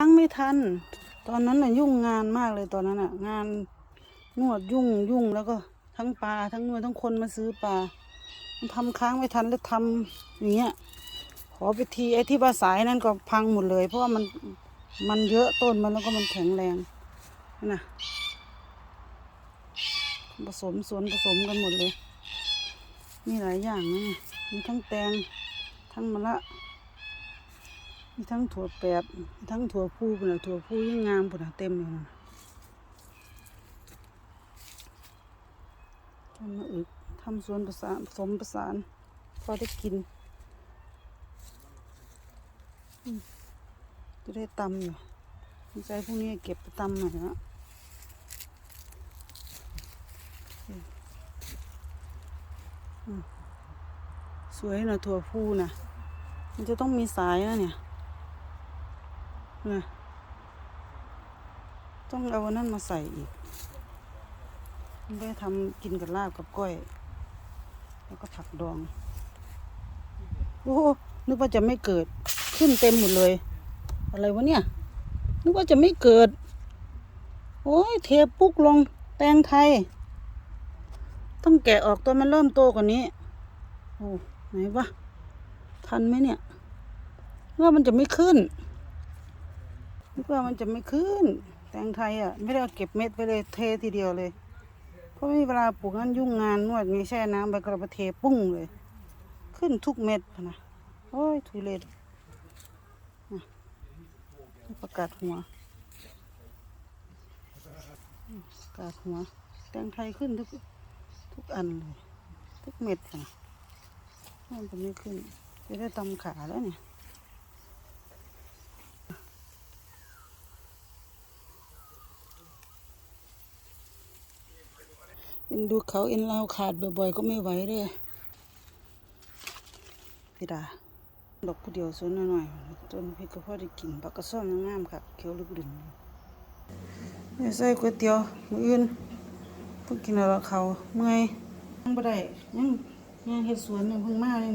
ล้างไม่ทัน ตอนนั้นน่ะยุ่งงานมากเลยตอนนั้นน่ะ งานนวดยุ่งยุ่งแล้วก็ทั้งปลาทั้งนวดทั้งคนมาซื้อปลามันทำค้างไม่ทันแล้วทำอย่างเงี้ยขอไปทีไอ้ที่ว่าสายนั่นก็พังหมดเลย เพราะว่ามันมันเยอะต้นมันแล้วก็มันแข็งแรงน่ะผสมสวนผสมกันหมดเลย มีหลายอย่างนะมีทั้งแตงทั้งมะละ มีทั้งถั่วแปบทั้งถั่วพูปุ่นถั่วพูยิ่งงามปุ่นเต็มเลยนะทำมาอึกทำสวนประสานผสมประสานพอได้กิน จะได้ตำอยู่ใจพรุ่งนี้เก็บไปตำหน่อยนะสวยนะถั่วพูนะมันจะต้องมีสายนะเนี่ย นะต้องเอาอันนั่นมาใส่อีกได้ทำกินกับลาบกับก้อย แล้วก็ผักดอง โอ้โหนึกว่าจะไม่เกิด ขึ้นเต็มหมดเลย อะไรวะเนี่ย นึกว่าจะไม่เกิด โอ้ยเทปุ๊กลงแตงไทย ต้องแกะออกตอนมันเริ่มโตกว่านี้ โอ้ ไหนวะ ทันไหมเนี่ยว่ามันจะไม่ขึ้น นึกว่ามันจะไม่ขึ้น แตงไทยอะ ไม่ได้เเก็บเม็ดไปเลยเททีเดียวเลย เพราะไม่มีเวลาปลูกงั้นยุ่งงานนวดมีแช่น้ำไปกระเทปุ้งเลย ขึ้นทุกเม็ดนะโอ้ยทุเรศประกาศหัวประกาศหัว แตงไทยขึ้นทุกทุกอันเลย ทุกเม็ดค่ะมันจะไม่ขึ้น จะได้ตำขาแล้วเนี่ย เอ็นดูเขาเอ็นเราขาดบ่อยๆ ก็ไม่ไหวเลยพี่ดาดอกผู้เดียวสวนหน่อยๆจนพี่ก็พอได้กินปักกระซ่อมงามค่ะเขียวลึกดึงเนี่ยใส่ก๋วยเตี๋ยวมื้ออื่นเพิ่งกินแล้วเขาเมื่อยยังบ่ได้ยังยังเฮ็ดสวนยังเพิ่งมาเลย